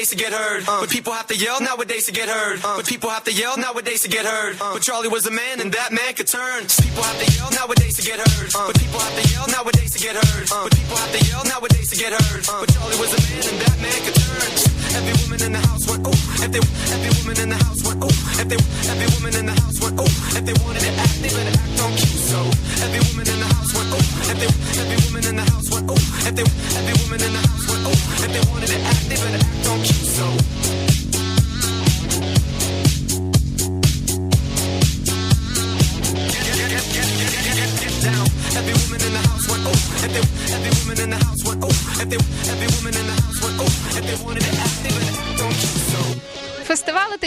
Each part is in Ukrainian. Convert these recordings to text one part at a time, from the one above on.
nowadays to get heard. Uh. But people have to yell nowadays to get heard. Uh. But people have to yell nowadays to get heard. Uh. But Charlie was a man and that man could turn. People have to yell nowadays to get heard. But people have to yell nowadays to get heard. But people have to yell nowadays to get heard. But Charlie was a man and that man could turn. Every woman in the house went ooh. If they, every woman in the house went ooh. If they, every woman in the house went ooh. If they wanted to act, they better act on cue. So every woman in the house went ooh. If they, every woman in the house went ooh. If they, every woman in the house went ooh. If they wanted to act, they better act on cue. So. Down. Every woman in the house went ooh. If they, every woman in the house went ooh. If they,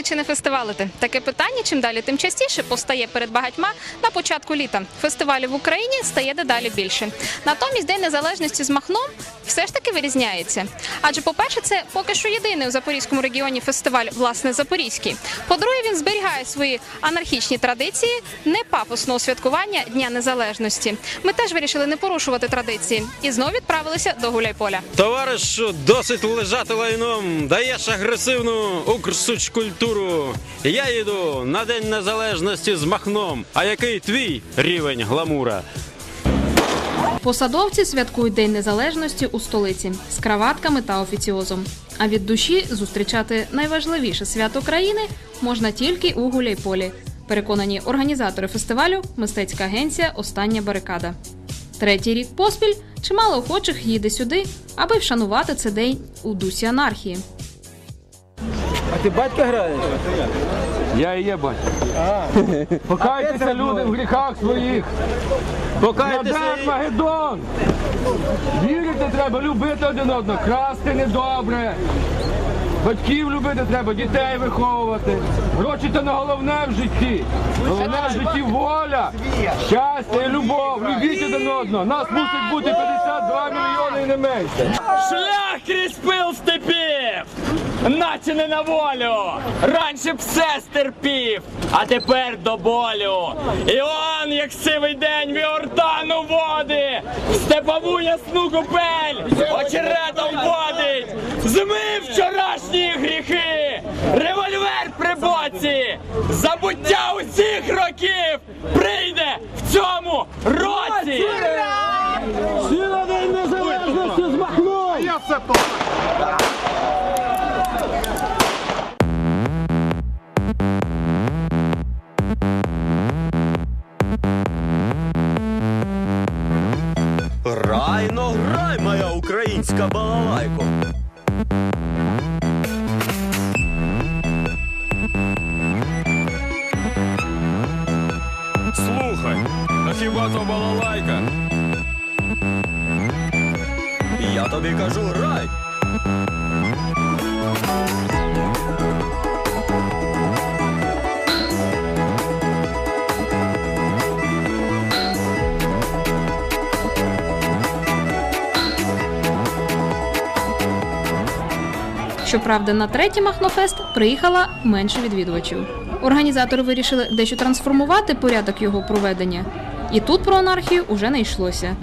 чи не фестивалити? Таке питання чим далі, тим частіше постає перед багатьма на початку літа. Фестивалів в Україні стає дедалі більше. Натомість День Незалежності з Махном все ж таки вирізняється. Адже, по-перше, це поки що єдиний у Запорізькому регіоні фестиваль, власне, Запорізький. По-друге, він зберігає свої анархічні традиції непафосного святкування Дня Незалежності. Ми теж вирішили не порушувати традиції і знов відправилися до Гуляйполя. Товаришу, досить лежати лайном, даєш агресивну укрсучкультуру. Я їду на День Незалежності з Махном. А який твій рівень гламура? Посадовці святкують День Незалежності у столиці з краватками та офіціозом. А від душі зустрічати найважливіше свято країни можна тільки у Гуляйполі. Переконані організатори фестивалю мистецька агенція Остання барикада. Третій рік поспіль чимало охочих їде сюди, аби вшанувати цей день у дусі анархії. Ти батька граєш? Я і є батько. Покайтеся люди в гріхах своїх. Покайтеся. Наден Магеддон! Вірити треба, любити один одного, красти недобре. Батьків любити треба, дітей виховувати. Гроші це не головне в житті. Головне в житті воля, щастя і любов. Любіть один одного. Нас мусить бути 52 мільйони і не менше. Шлях крізь пил степів, наче не на волю. Раніше б все стерпів, а тепер до болю. І он, як сивий день, віортану води, в степову ясну купель, очеретом водить, змив вчорашні гріхи, револьвер при боці, забуття усіх років прийде в цьому році. Сіла день незалежності змахнув! Грай, но грай, моя українська балалайко. То балалайка? Я тобі кажу, грай. Щоправда, на третій Махнофест приїхала менше відвідувачів. Організатори вирішили дещо трансформувати порядок його проведення, і тут про анархію уже не йшлося.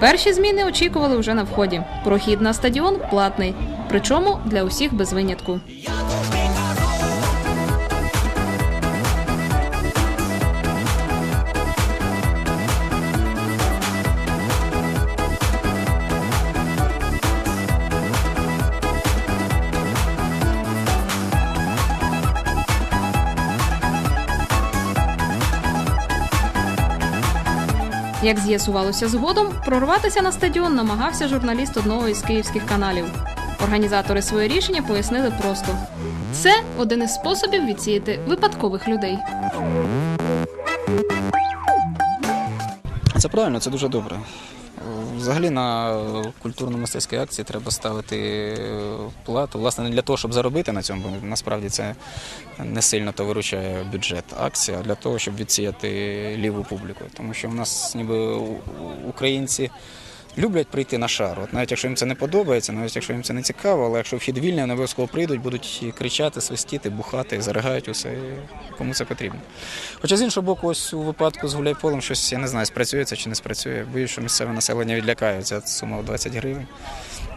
Перші зміни очікували вже на вході. Прохід на стадіон платний, причому для усіх без винятку. Як з'ясувалося згодом, прорватися на стадіон намагався журналіст одного із київських каналів. Організатори своє рішення пояснили просто: це один із способів відсіяти випадкових людей. Це правильно, це дуже добре. Взагалі на культурно-мистецькій акції треба ставити е, плату. Власне, не для того, щоб заробити на цьому, бо насправді це не сильно то виручає бюджет акції, а для того, щоб відсіяти ліву публіку. Тому що в нас ніби українці люблять прийти на шар. От навіть якщо їм це не подобається, навіть якщо їм це не цікаво, але якщо вхід вільний, вони обов'язково прийдуть, будуть кричати, свистіти, бухати, заригають усе, кому це потрібно. Хоча з іншого боку, ось у випадку з гуляйполем щось, я не знаю, спрацює це чи не спрацює. Боюсь, що місцеве населення відлякає ця сума в 20 гривень.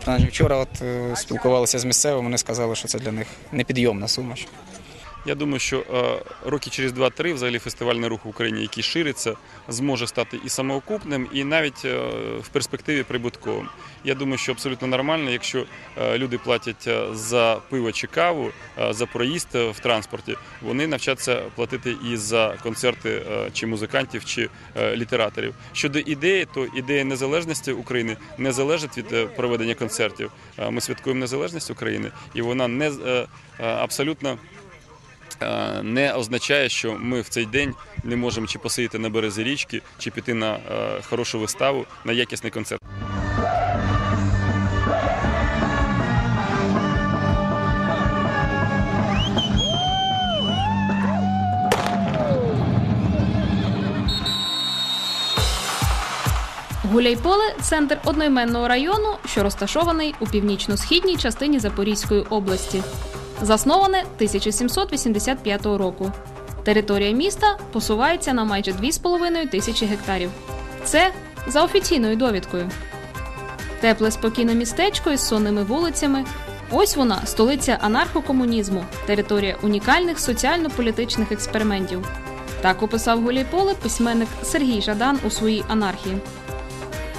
Вчора от е, спілкувалися з місцевими, вони сказали, що це для них непідйомна сума. Я думаю, що е, роки через 2-3 взагалі фестивальний рух в Україні, який шириться, зможе стати і самоокупним, і навіть е, в перспективі прибутковим. Я думаю, що абсолютно нормально, якщо е, люди платять за пиво чи каву, за проїзд в транспорті, вони навчаться платити і за концерти чи музикантів, чи літераторів. Щодо ідеї, то ідея незалежності України не залежить від проведення концертів. Ми святкуємо незалежність України, і вона не абсолютно не означає, що ми в цей день не можемо чи посидіти на березі річки, чи піти на хорошу виставу, на якісний концерт. Гуляйполе центр одноіменного району, що розташований у північно-східній частині Запорізької області. Засноване 1785 року. Територія міста посувається на майже 2,5 тисячі гектарів. Це за офіційною довідкою. Тепле спокійне містечко із сонними вулицями. Ось вона, столиця анархокомунізму, територія унікальних соціально-політичних експериментів. Так описав Гуляйполе письменник Сергій Жадан у своїй анархії.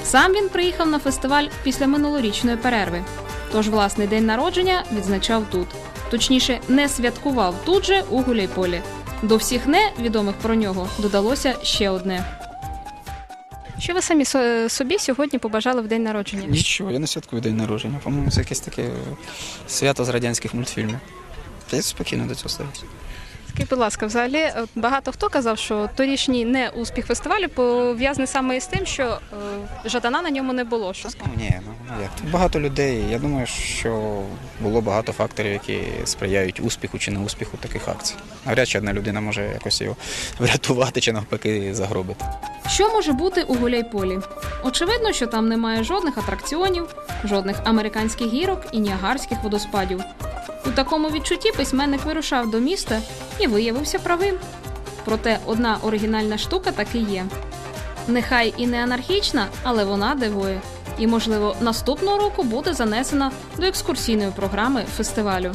Сам він приїхав на фестиваль після минулорічної перерви. Тож власний день народження відзначав тут. Точніше, не святкував тут же у Гуляйполі. До всіх не відомих про нього додалося ще одне. Що ви самі собі сьогодні побажали в день народження? Нічого, я не святкую день народження. По-моєму, це якесь таке свято з радянських мультфільмів. Та я спокійно до цього ставлюся. Скажіть, будь ласка, взагалі багато хто казав, що торішній не успіх фестивалю пов'язаний саме із тим, що е, Жадана на ньому не було. Що Ну, ні, ну ну, як. Тут багато людей. Я думаю, що було багато факторів, які сприяють успіху чи неуспіху таких акцій. Навряд чи одна людина може якось його врятувати чи навпаки загробити. Що може бути у Гуляйполі? Очевидно, що там немає жодних атракціонів, жодних американських гірок і ніагарських водоспадів. У такому відчутті письменник вирушав до міста і виявився правим. Проте одна оригінальна штука таки є. Нехай і не анархічна, але вона дивує. І, можливо, наступного року буде занесена до екскурсійної програми фестивалю.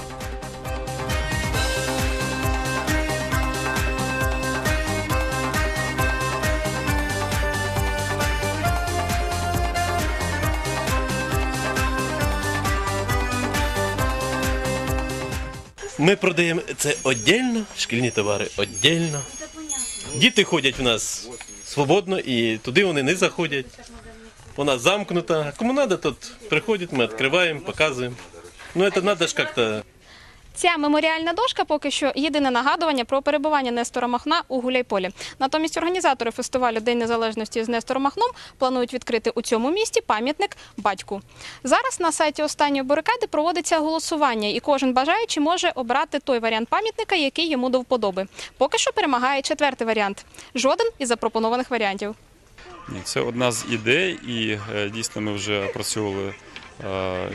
Ми продаємо це віддільно, шкільні товари віддільно. Діти ходять в нас свободно і туди вони не заходять. Вона замкнута. Кому треба, тут приходять, ми відкриваємо, показуємо. Ну, це треба ж як-то Ця меморіальна дошка поки що єдине нагадування про перебування Нестора Махна у Гуляйполі. Натомість організатори фестивалю День Незалежності з Нестором Махном планують відкрити у цьому місті пам'ятник батьку. Зараз на сайті останньої барикади проводиться голосування, і кожен бажаючий може обрати той варіант пам'ятника, який йому до вподоби. Поки що перемагає четвертий варіант. Жоден із запропонованих варіантів. Це одна з ідей, і е, дійсно ми вже опрацьовували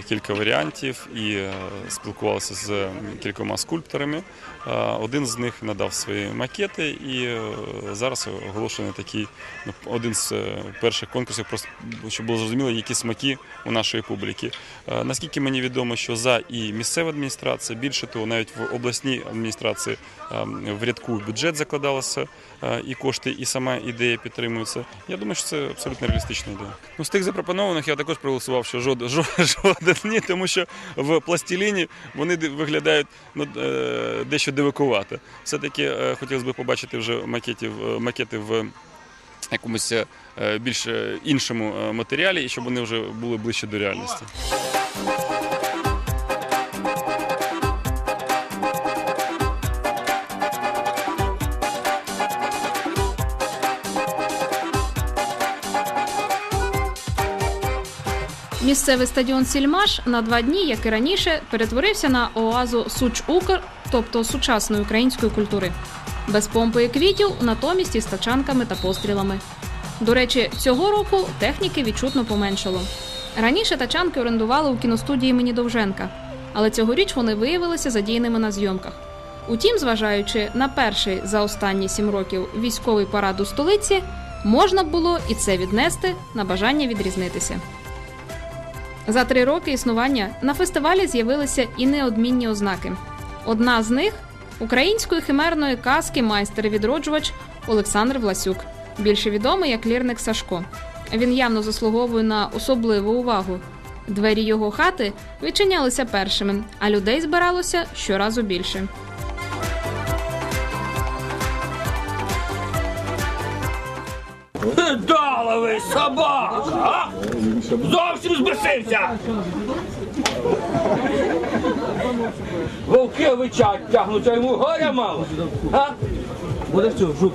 кілька варіантів і е, спілкувалися з кількома скульпторами. Е, Один з них надав свої макети, і е, зараз оголошений такий ну, один з е, перших конкурсів, щоб було зрозуміло, які смаки у нашої публіки. Наскільки мені відомо, що за і місцева адміністрація, більше того, навіть в обласній адміністрації е, в рядку бюджет закладалося і кошти, і сама ідея підтримується. Я думаю, що це абсолютно реалістична ідея. Ну, з тих запропонованих я також проголосував, що жоден, жоден ні, тому що в пластиліні вони виглядають ну, дещо дивакувати. Все-таки е, хотілося б побачити вже макетів, е, макети в якомусь е, більш е, іншому матеріалі, і щоб вони вже були ближче до реальності. Місцевий стадіон Сільмаш на два дні, як і раніше, перетворився на оазу Суч-Укр, тобто сучасної української культури. Без помпи і квітів, натомість із тачанками та пострілами. До речі, цього року техніки відчутно поменшало. Раніше тачанки орендували у кіностудії імені Довженка, але цьогоріч вони виявилися задіяними на зйомках. Утім, зважаючи на перший за останні сім років військовий парад у столиці, можна було і це віднести на бажання відрізнитися. За три роки існування на фестивалі з'явилися і неодмінні ознаки. Одна з них української химерної казки майстер-відроджувач Олександр Власюк, більше відомий як лірник Сашко. Він явно заслуговує на особливу увагу. Двері його хати відчинялися першими, а людей збиралося щоразу більше. Даловий собака! Зовсім збесився! Вовки вичать тягнуть, а йому горя мало. А? Буде що, жук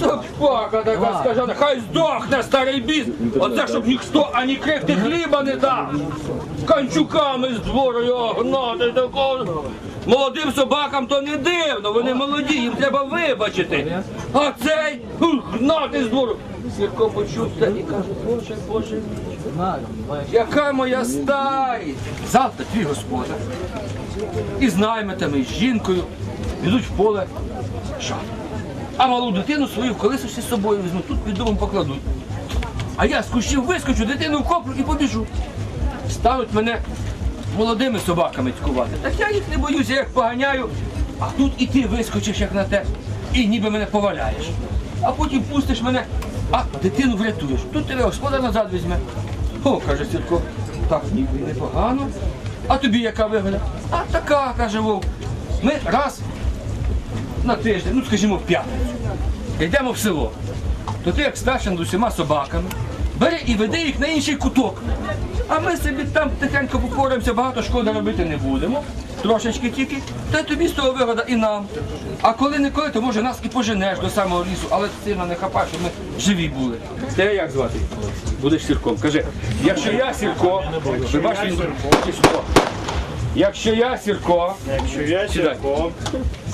Собака така скажена, хай здохне старий біс. Оце щоб ніхто ані крихти хліба не дав. Канчуками з двору його гнати такого. Молодим собакам то не дивно, вони молоді, їм треба вибачити. А цей гнати з двору. Сірко почув і каже, боже, боже, яка моя старість. Завтра твій господар із наймитами, і з жінкою йдуть в поле. Що? А малу дитину свою в колисочці з собою візьму, тут під домом покладуть. А я з кущів вискочу, дитину вкоплю і побіжу. Стануть мене молодими собаками цькувати. Так я їх не боюся, як поганяю, а тут і ти вискочиш, як на те, і ніби мене поваляєш. А потім пустиш мене, а дитину врятуєш. Тут тебе господар назад візьме. О, каже Сірко, так ніби непогано. А тобі яка вигода? А така, каже Вовк. Ми раз на тиждень, ну скажімо, в п'ятницю. Йдемо в село. То ти як старший над усіма собаками, бери і веди їх на інший куток. А ми собі там тихенько попоримося, багато шкоди робити не будемо. Трошечки тільки, та тобі з того вигода і нам. А коли не коли, то може нас і поженеш до самого лісу, але сильно не хапай, щоб ми живі були. Тебе як звати? Будеш сірком. Кажи, якщо я сірко, ви бачите, Сірко. Якщо я сірко, Якщо я Сірко,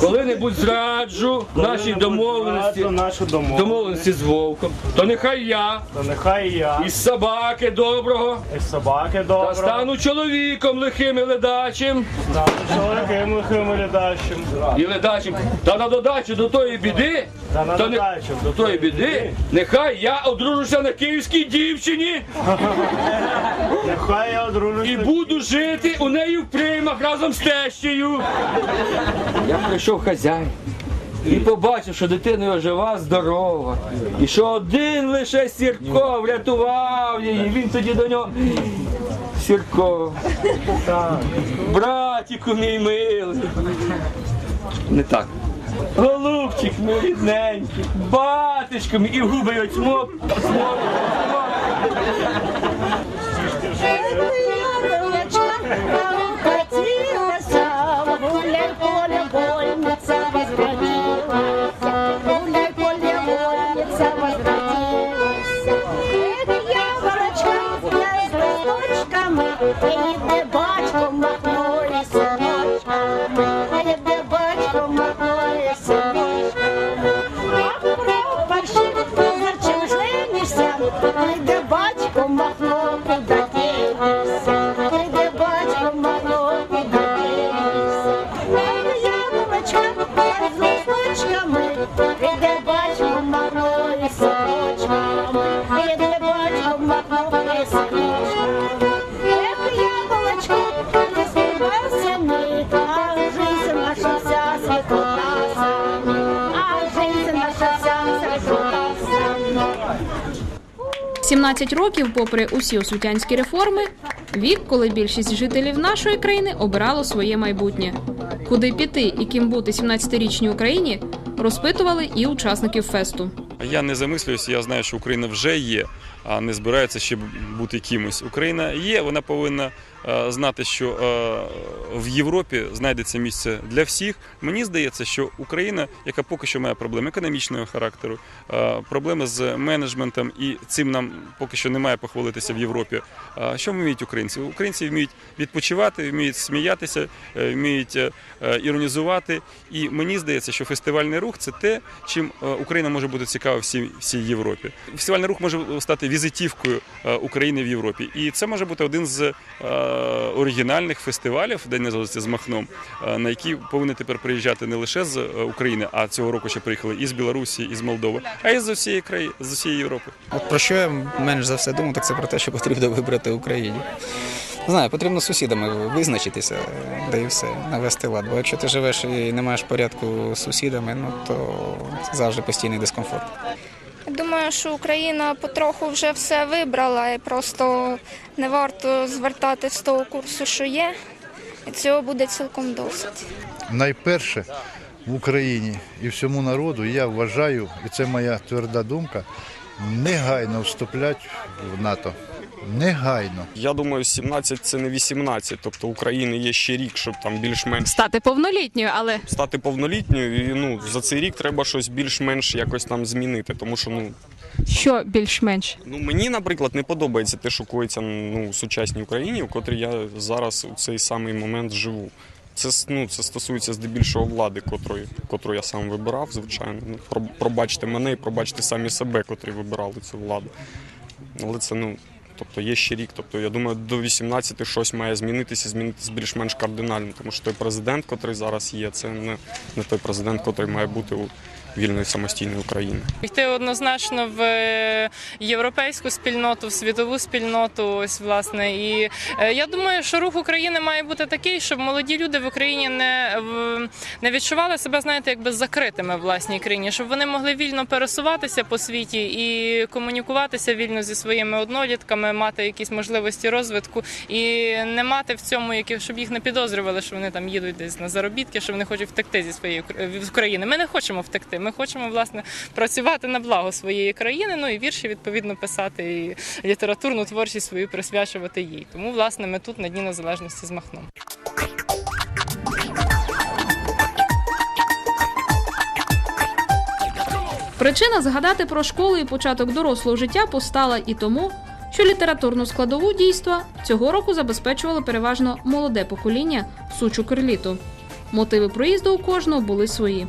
коли-небудь зраджу наші коли-небудь домовленості, зраджу нашу домовленість, домовленості з вовком, то нехай я то нехай я із собаки доброго із собаки та стану чоловіком лихим і ледачим, стану чоловіком лихим і ледачим. і ледачим. Та на додачу до тої біди, Та на то не- додачу до тої біди, нехай я одружуся на київській дівчині Нехай я одружуся. і буду жити у неї в приймах разом з тещею. Я прийшов хазяїн. І побачив, що дитина його жива, здорова. І що один лише Сірко врятував її. Він тоді до нього. Сірко. Братіку мій милий. Не так. Голубчик мій рідненький, батечко мій, і в губи його цмок, цмок, Hey, 17 років, попри усі освітянські реформи, вік, коли більшість жителів нашої країни обирало своє майбутнє. Куди піти і ким бути 17-річній Україні, розпитували і учасників фесту. Я не замислююся, я знаю, що Україна вже є, а не збирається ще бути кимось. Україна є, вона повинна знати, що е, в Європі знайдеться місце для всіх. Мені здається, що Україна, яка поки що має проблеми економічного характеру, е, проблеми з менеджментом, і цим нам поки що немає похвалитися в Європі. Що вміють українці? Українці вміють відпочивати, вміють сміятися, е, вміють е, е, іронізувати. І мені здається, що фестивальний рух це те, чим е, Україна може бути цікава всій, всій Європі. Фестивальний рух може стати візитівкою е, України в Європі. І це може бути один з е, оригінальних фестивалів День Незалежності з Махном, е, на які повинні тепер приїжджати не лише з е, України, а цього року ще приїхали і з Білорусі, і з Молдови, а й з усієї країни, з усієї Європи. От про що я менш за все думаю, так це про те, що потрібно вибрати Україні. Знаю, потрібно з сусідами визначитися, да і все, навести лад. Бо якщо ти живеш і не маєш порядку з сусідами, ну то завжди постійний дискомфорт. Думаю, що Україна потроху вже все вибрала, і просто не варто звертати з того курсу, що є, і цього буде цілком досить. найперше в Україні і всьому народу я вважаю, і це моя тверда думка, негайно вступлять в НАТО. Негайно. Я думаю, 17 це не 18, тобто України є ще рік, щоб там більш-менш Стати повнолітньою, але стати повнолітньою. І ну за цей рік треба щось більш-менш якось там змінити. Тому що ну що більш-менш? ну мені, наприклад, не подобається те, що коїться ну, в сучасній Україні, в котрій я зараз у цей самий момент живу. Це ну, це стосується здебільшого влади, котрої, котру я сам вибирав, звичайно. Ну, пробачте мене і пробачте самі себе, котрі вибирали цю владу. Але це ну. Тобто є ще рік. Тобто, я думаю, до 18 щось має змінитися, змінитися більш-менш кардинально. Тому що той президент, котрий зараз є, це не, не той президент, котрий має бути у вільної самостійної України. Йти однозначно в е, європейську спільноту, в світову спільноту. Ось власне. І е, я думаю, що рух України має бути такий, щоб молоді люди в Україні не, не відчували себе, знаєте, якби закритими в власній країні, щоб вони могли вільно пересуватися по світі і комунікуватися вільно зі своїми однолітками, мати якісь можливості розвитку і не мати в цьому, які щоб їх не підозрювали, що вони там їдуть десь на заробітки, що вони хочуть втекти зі своєї України. Ми не хочемо втекти. Ми хочемо власне працювати на благо своєї країни. Ну і вірші відповідно писати, і літературну творчість свою присвячувати їй. Тому власне ми тут на Дні Незалежності з Махном. Причина згадати про школу і початок дорослого життя постала і тому, що літературну складову дійства цього року забезпечувало переважно молоде покоління сучу керліту. Мотиви проїзду у кожного були свої.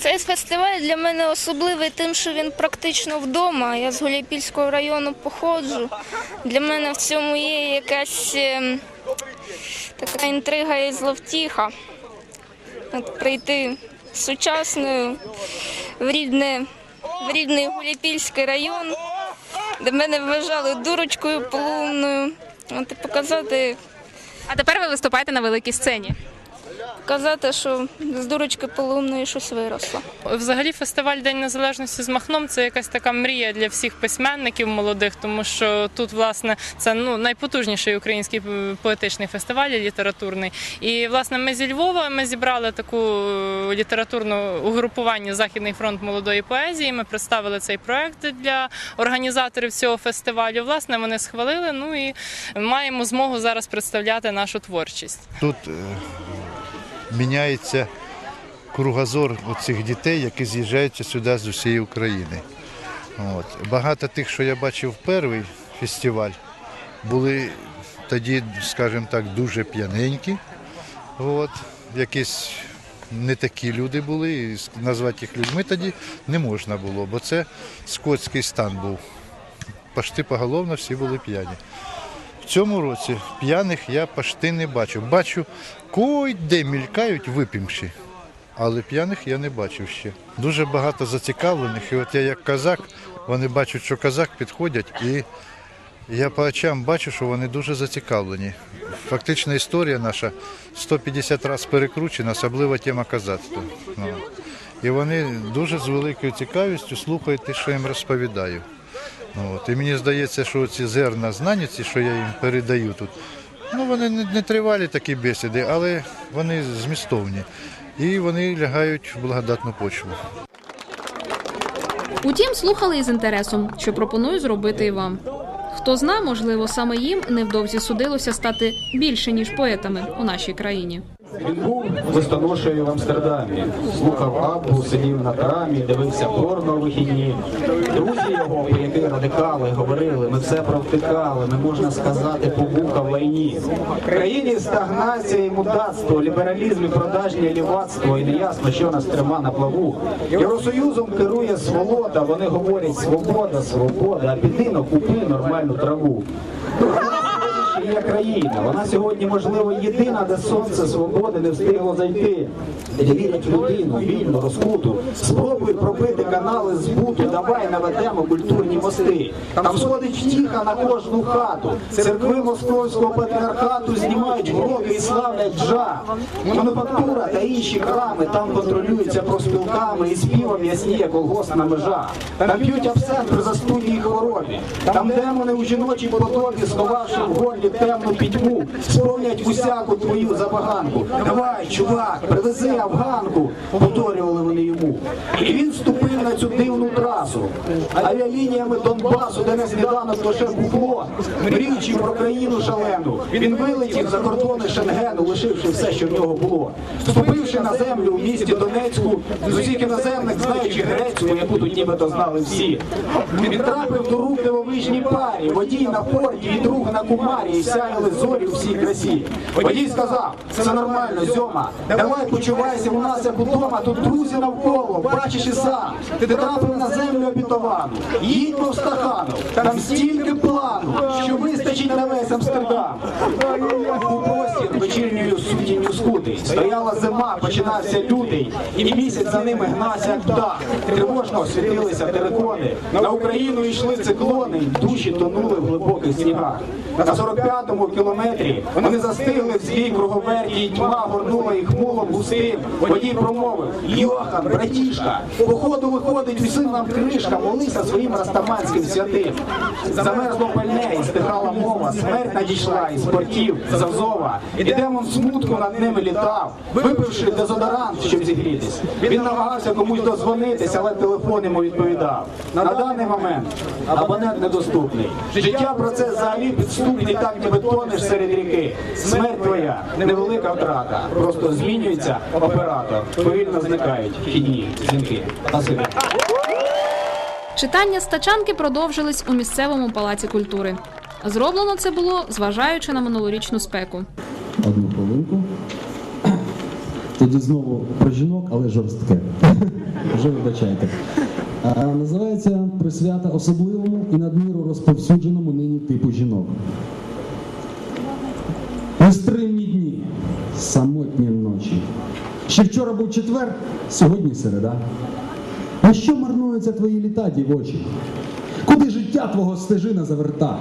Цей фестиваль для мене особливий тим, що він практично вдома. Я з Гуляйпільського району походжу. Для мене в цьому є якась ем, така інтрига і зловтіха. От прийти сучасною в рідне, в рідний Гуляйпільський район, де мене вважали дурочкою полумною. От і показати, А тепер ви виступаєте на великій сцені. Показати, що з дурочки полумної щось виросло. Взагалі, фестиваль День Незалежності з Махном це якась така мрія для всіх письменників молодих, тому що тут, власне, це ну найпотужніший український поетичний фестиваль літературний. І власне ми зі Львова ми зібрали таку е, літературну угрупування Західний фронт молодої поезії. Ми представили цей проект для організаторів цього фестивалю. Власне, вони схвалили. Ну і маємо змогу зараз представляти нашу творчість. Тут е, міняється кругозор цих дітей, які з'їжджаються сюди з усієї України. От. Багато тих, що я бачив перший фестиваль, були тоді, скажімо так, дуже п'яненькі. От. Якісь не такі люди були, і назвати їх людьми тоді не можна було, бо це скотський стан був. Пашти поголовно всі були п'яні. В цьому році п'яних я пашти не бачу. Бачу, кой-де мількають випімші, але п'яних я не бачив ще. Дуже багато зацікавлених. І от я як казак, вони бачать, що казак підходять, і я по очам бачу, що вони дуже зацікавлені. Фактично історія наша 150 разів перекручена, особлива тема казацтва. Ну. І вони дуже з великою цікавістю слухають те, що їм розповідаю. Ну, От. І мені здається, що ці зерна знань, ці, що я їм передаю тут, ну вони не, не тривалі такі бесіди, але вони змістовні. І вони лягають в благодатну почву. Утім, слухали із інтересом, що пропоную зробити і вам. Хто зна, можливо, саме їм невдовзі судилося стати більше ніж поетами у нашій країні. Він був листоношею в Амстердамі, слухав Аббу, сидів на трамі, дивився порно у вихідні. Друзі його, приятелі радикали, говорили, ми все провтикали, ми можна сказати, побуха в лайні. В країні стагнація і мудацтво, лібералізм і продажнє лівацтво, і неясно, що нас трима на плаву. Євросоюзом керує сволота, вони говорять свобода, свобода, а піди купи нормальну траву. Є країна. Вона сьогодні, можливо, єдина, де сонце свободи не встигло зайти. Вірять в людину, вільно, розкуту. Спробують пробити канали збуту. Давай наведемо культурні мости. Там сходить втіха на кожну хату. Церкви московського патріархату знімають гроби і славлять джа. Мануфактура та інші храми там контролюються профспілками і співом ясніє колгосна межа. Там п'ють абсент при застуді і хворобі. Там демони у жіночій подобі, сховавши в горлі темну пітьму, сповнять усяку твою забаганку. Давай, чувак, привези афганку, повторювали вони йому. І він ступив на цю дивну трасу. Авіалініями Донбасу, де на сніданок лише бухло, мріючи про країну шалену. Він вилетів за кордони Шенгену, лишивши все, що в нього було. Ступивши на землю у місті Донецьку, з усіх іноземних, знаючи грецьку, яку тут нібито знали всі. Він трапив до рук дивовижній парі, водій на форті і друг на кумарі, сяяли зорі у всій красі. Водій сказав, це нормально, зьома, давай почувайся у нас як удома, тут друзі навколо, бачиш і сам. Ти трапив на землю обітовану, їдьмо в стахану, там стільки плану, що вистачить на весь Амстердам. У простір вечірньою сутінню скутий, стояла зима, починався лютий, і місяць за ними гнався як птах. Тривожно освітилися терикони, на Україну йшли циклони, душі тонули в глибоких снігах. На 45-му кілометрі вони застигли в злій круговерті, тьма горнула їх мулом густим. Водій промовив, Йохан, братішка, походу виходить усім нам кришка, молися своїм растаманським святим. Замерзло пальне, і стихала мова, смерть надійшла із портів, з Азова. І демон смутку над ними літав, випивши дезодорант, щоб зігрітись. Він намагався комусь дозвонитись, але телефон йому відповідав. На даний момент абонент недоступний. Життя процес взагалі підступний, так ніби тонеш серед ріки. Смерть твоя невелика втрата. Просто змінюється оператор. Повільно зникають вхідні дзвінки. Спасибі. Читання стачанки продовжились у місцевому палаці культури. Зроблено це було, зважаючи на минулорічну спеку. Одну хвилинку. Тоді знову про жінок, але жорстке. Вже вибачайте. А, називається присвята особливому і надміру розповсюдженому нині типу жінок. Нестримні дні, самотні ночі. Ще вчора був четвер, сьогодні середа. На що марнуються твої літа, дівочі? Куди життя твого стежина заверта?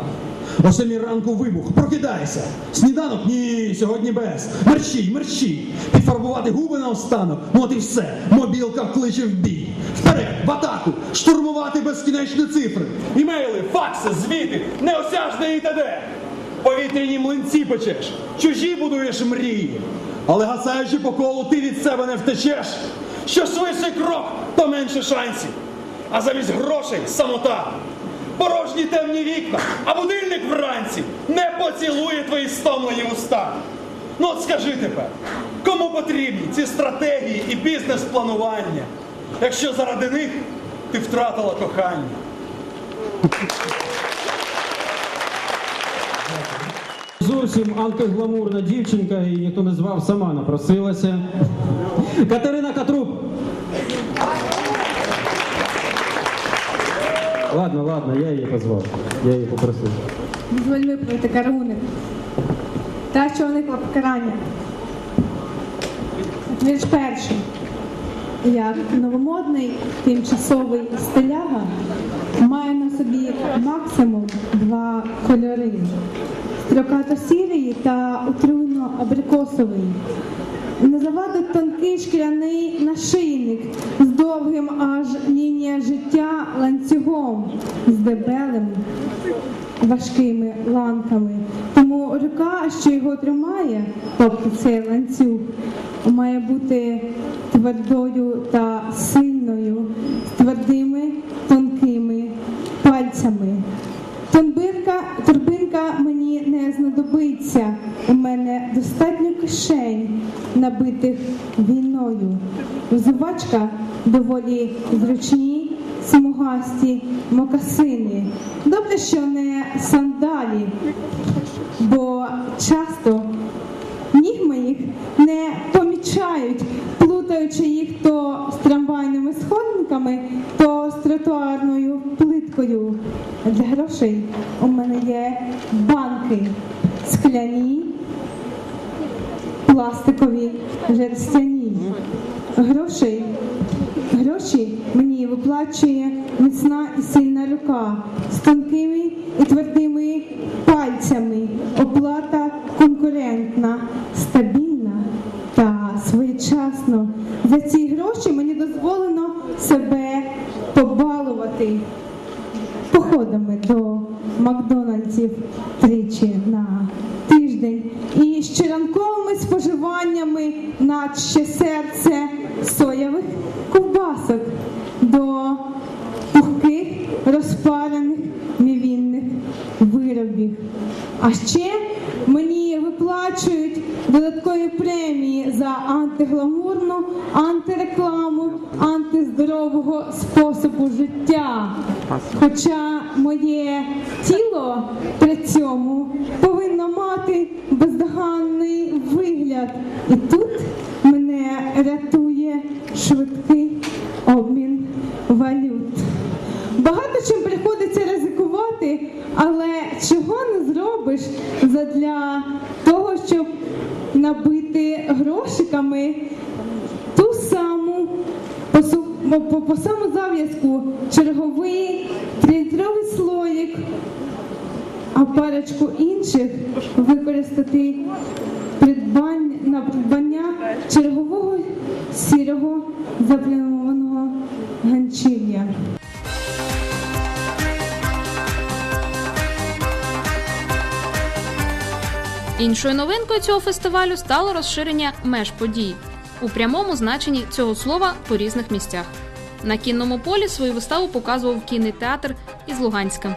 О семій ранку вибух, прокидайся! Сніданок? Ні, сьогодні без. Мерщій, мерщій! Підфарбувати губи на останок. Ну от і все. Мобілка вкличе в бій. Вперед, в атаку! Штурмувати безкінечні цифри. Імейли, факси, звіти, неосяжне і т.д. Повітряні млинці печеш, чужі будуєш мрії. Але гасаючи по колу, ти від себе не втечеш. Що швидший крок, то менше шансів. А замість грошей самота. Порожні темні вікна, а будильник вранці не поцілує твої стомлені уста. Ну от скажи тепер, кому потрібні ці стратегії і бізнес-планування, якщо заради них ти втратила кохання? Зовсім антигламурна дівчинка, і ніхто не звав, сама напросилася. Катерина Катруп. Ладно, ладно, я її позвав. Я її попросив. Дозволь виправити каргуник. Та, що уникла покарання. Вірш перший. Як новомодний тимчасовий стиляга максимум два кольори. Строкато-сірий та отруйно-абрикосовий. Не завадить тонкий шкляний нашийник з довгим аж лінія життя ланцюгом, з дебелим важкими ланками. Тому рука, що його тримає, тобто цей ланцюг, має бути твердою та сильною, з твердими тонкими пальцями. Тонбирка, торбинка мені не знадобиться. У мене достатньо кишень, набитих війною. Взувачка доволі зручні, смугасті мокасини. Добре, що не сандалі, бо часто ніг моїх не помічають, плутаючи їх то з трамвайними сходинками, то з тротуарною плиткою. Для грошей у мене є банки скляні, пластикові, жерстяні. Грошей, гроші мені виплачує міцна і сильна рука з тонкими і твердими пальцями. Оплата конкурентна, стабільна та своєчасно. За ці гроші мені дозволено себе побалувати походами до Макдональдсів тричі на тиждень і щоранковими споживаннями на ще серце соєвих ковбасок до пухких розпарених мівінних виробів. А ще мені виплачують додаткові премії за антигламурну, антирекламу, антиздорового способу життя. Хоча моє тіло при цьому повинно мати бездоганний вигляд. І тут мене рятує швидкий обмін валют. Багато чим приходиться ризикувати, але чого не зробиш задля того, щоб набити грошиками ту саму по, по, саму зав'язку черговий трилітровий слоїк, а парочку інших використати придбання, на придбання чергового Іншою новинкою цього фестивалю стало розширення меж подій у прямому значенні цього слова по різних місцях. На кінному полі свою виставу показував кінний театр із Луганська.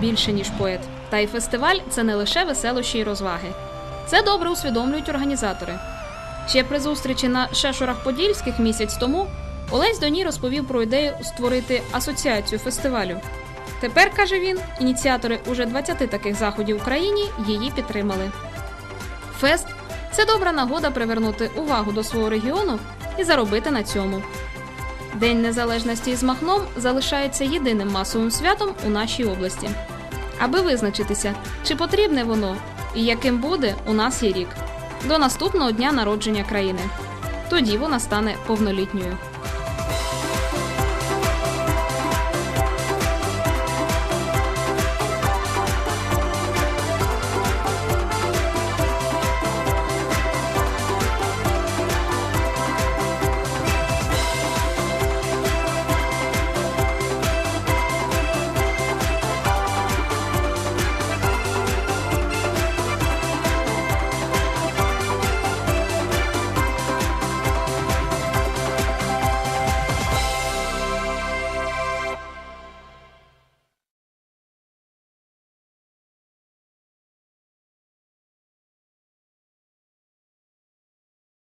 Більше ніж поет. Та й фестиваль це не лише веселощі й розваги. Це добре усвідомлюють організатори. Ще при зустрічі на Шешурах Подільських місяць тому Олесь Доній розповів про ідею створити асоціацію фестивалю. Тепер, каже він, ініціатори уже 20 таких заходів в Україні її підтримали. Фест це добра нагода привернути увагу до свого регіону і заробити на цьому. День Незалежності з Махном залишається єдиним масовим святом у нашій області. Аби визначитися, чи потрібне воно і яким буде, у нас є рік до наступного дня народження країни. Тоді вона стане повнолітньою.